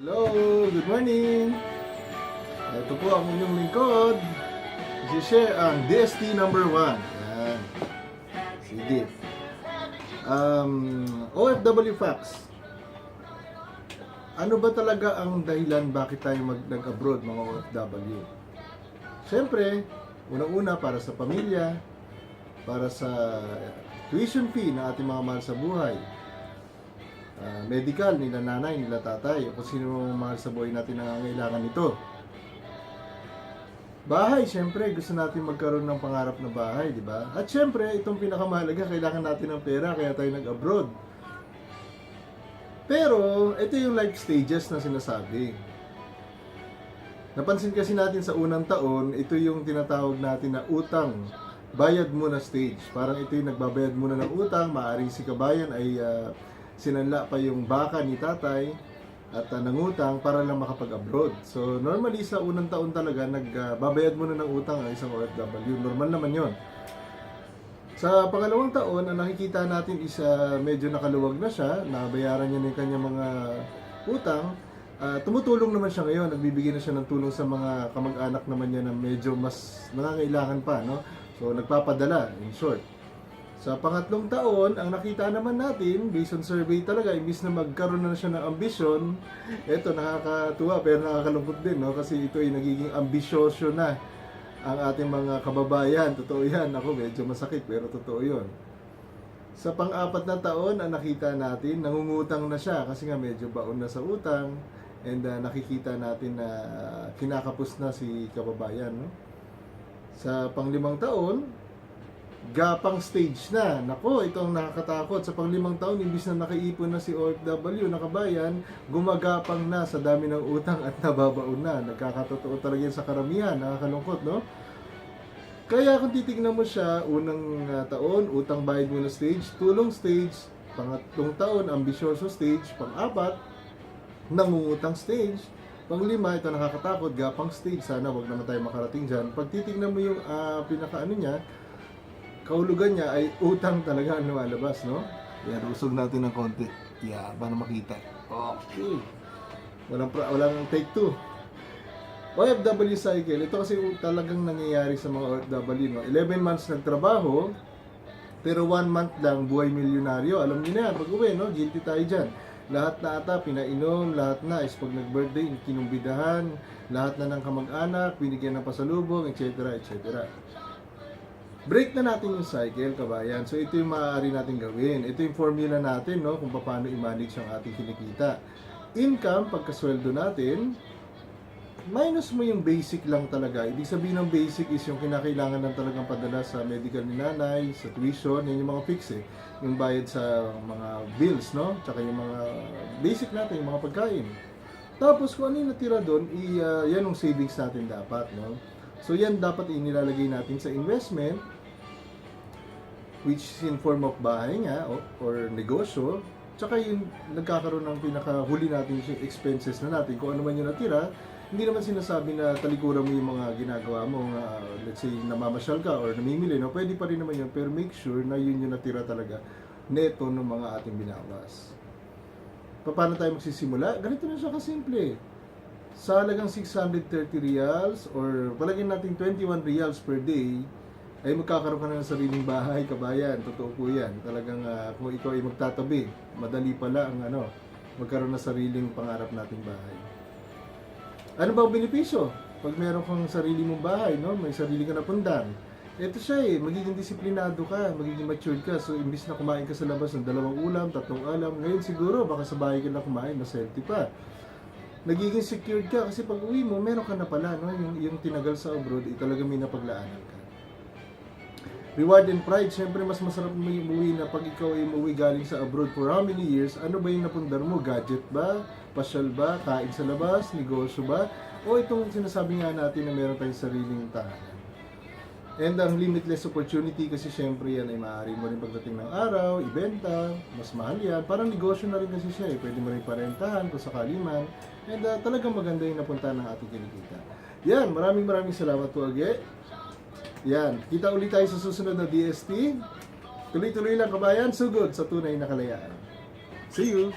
Hello, good morning. Ito po ang inyong lingkod. I-share ang DST number 1. Yan. Si Div. Um, OFW facts. Ano ba talaga ang dahilan bakit tayo mag nag-abroad mga OFW? Siyempre, unang-una para sa pamilya, para sa tuition fee ng ating mga mahal sa buhay, Ah, medical nila nanay, nila tatay, o kung sino mga mahal sa buhay natin nangangailangan nito. Bahay, syempre, gusto natin magkaroon ng pangarap na bahay, di ba? At syempre, itong pinakamahalaga, kailangan natin ng pera, kaya tayo nag-abroad. Pero, ito yung life stages na sinasabi. Napansin kasi natin sa unang taon, ito yung tinatawag natin na utang bayad muna stage. Parang ito yung nagbabayad muna ng utang, maaaring si kabayan ay ah, sinanla pa yung baka ni tatay at ah, nangutang para lang makapag-abroad. So normally sa unang taon talaga nagbabayad muna ng utang ang isang OFW. Normal naman yon. Sa pangalawang taon, ang nakikita natin is ah, medyo nakaluwag na siya, nabayaran niya na yung kanyang mga utang. Ah, tumutulong naman siya ngayon, nagbibigay na siya ng tulong sa mga kamag-anak naman niya na medyo mas nangangailangan pa, no? So nagpapadala, in short. Sa pangatlong taon, ang nakita naman natin, based on survey talaga, imbis na magkaroon na siya ng ambisyon, eto nakakatuwa pero nakakalungkot din, no? Kasi ito ay nagiging ambisyoso na ang ating mga kababayan. Totoo yan. Ako, medyo masakit pero totoo yun. Sa pang-apat na taon, ang nakita natin, nangungutang na siya kasi nga medyo baon na sa utang and uh, nakikita natin na uh, kinakapos na si kababayan. No? Sa panglimang taon, gapang stage na. Nako, ito ang nakakatakot. Sa panglimang taon, imbis na nakaipon na si OFW, nakabayan, gumagapang na sa dami ng utang at nababaon na. Nagkakatotoo talaga yan sa karamihan. Nakakalungkot, no? Kaya kung titignan mo siya, unang uh, taon, utang bayad muna stage, tulong stage, pangatlong taon, ambisyoso stage, pang-apat, nangungutang stage, Panglima, ito nakakatakot, gapang stage. Sana wag naman tayo makarating dyan. Pag titignan mo yung ah, pinaka-ano niya, kahulugan niya ay utang talaga ang lumalabas, no? Yan, usog natin ng konti. Yeah, para makita. Okay. Walang, pra- walang take two. OFW cycle, ito kasi talagang nangyayari sa mga OFW, no? 11 months nagtrabaho, pero 1 month lang buhay milyonaryo. Alam niyo na yan, pag uwi, no? Guilty tayo dyan. Lahat na ata, pinainom, lahat na is pag nag-birthday, kinumbidahan, lahat na ng kamag-anak, binigyan ng pasalubong, etc. etc. Break na natin yung cycle, kabayan. So, ito yung maaari natin gawin. Ito yung formula natin, no? Kung paano i-manage ang ating kinikita. Income, pagkasweldo natin, minus mo yung basic lang talaga. Ibig sabihin ng basic is yung kinakailangan ng talagang padala sa medical ni nanay, sa tuition, yan yung mga fix eh. Yung bayad sa mga bills, no? Tsaka yung mga basic natin, yung mga pagkain. Tapos kung ano yung natira doon, i, ah, yan yung savings natin dapat, no? So yan dapat inilalagay natin sa investment which is in form of bahay nga o, or negosyo. Tsaka yung nagkakaroon ng pinakahuli natin yung expenses na natin. Kung ano man yung natira, hindi naman sinasabi na talikuran mo yung mga ginagawa mo. nga, let's say, namamasyal ka or namimili. No? Pwede pa rin naman yun. Pero make sure na yun yung natira talaga neto ng mga ating binawas. Pa- Paano tayo magsisimula? Ganito na siya kasimple. Sa halagang 630 reals or palagyan natin 21 reals per day, ay magkakaroon ka na ng sariling bahay, kabayan. Totoo po yan. Talagang ah, kung ikaw ay magtatabi, madali pala ang ano, magkaroon ng sariling pangarap nating bahay. Ano ba ang benepisyo? Pag meron kang sarili mong bahay, no? may sarili ka na pundan. Ito siya eh, magiging disiplinado ka, magiging matured ka. So, imbis na kumain ka sa labas ng dalawang ulam, tatlong alam, ngayon siguro, baka sa bahay ka na kumain, mas healthy pa. Nagiging secured ka kasi pag uwi mo, meron ka na pala, no? Yung, yung tinagal sa abroad, eh, talaga may napaglaanan ka. Reward and pride, syempre mas masarap mo umuwi na pag ikaw ay umuwi galing sa abroad for how many years, ano ba yung napundar mo? Gadget ba? Pasyal ba? Kain sa labas? Negosyo ba? O itong sinasabi nga natin na meron tayong sariling tahanan. And ang limitless opportunity kasi syempre yan ay maaari mo rin pagdating ng araw, ibenta, mas mahal yan. Parang negosyo na rin kasi siya eh. Pwede mo rin parentahan kung sakali man. And uh, talagang maganda yung napunta ng ating kinikita. Yan, maraming maraming salamat po again. Yan, kita ulit tayo sa susunod na DST. Tuloy-tuloy lang kabayan, sugod sa tunay na kalayaan. See you!